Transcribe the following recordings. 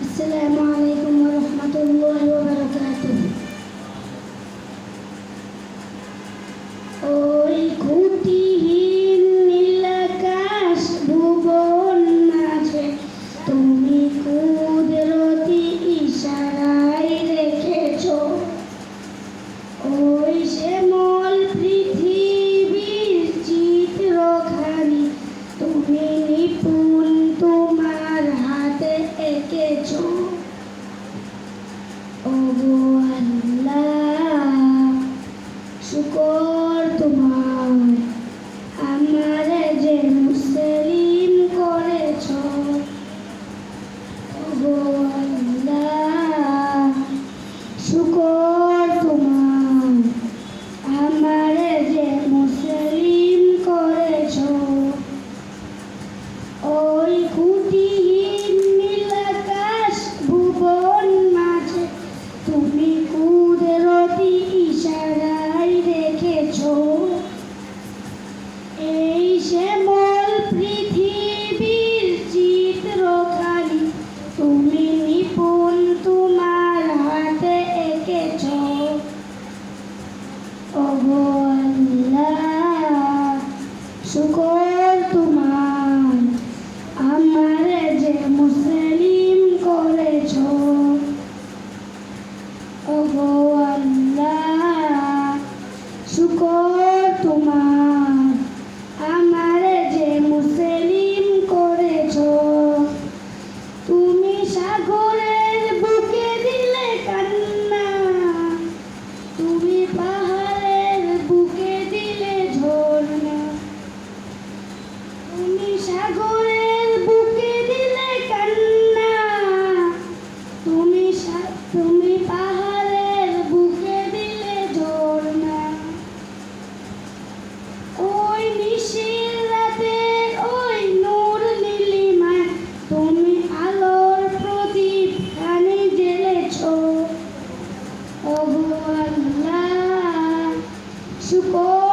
السلام عليكم ورحمة الله وبركاته ওই খুঁটিহীন নীলাকাশ ভুবন মাঝে তুমি কুদরতি ইশারায় রেখেছ ওই শ্যামল ওই খুঁটিহীন সাগরের বুকে দিলে কান্না। তুমি তুমি পাহাড়ের বুকে দিলে ঝর্ণা। ওই নিশির রাতে, ওই নূর নীলিমায় তুমি আলোর প্রদীপ কানে জ্বেলেছো। ওগো আল্লাহ, শুকর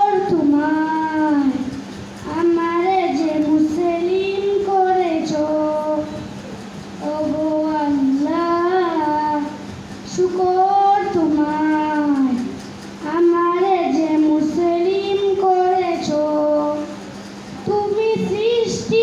তোমার আমারে যে মুসলিম করেছ তুমি সৃষ্টি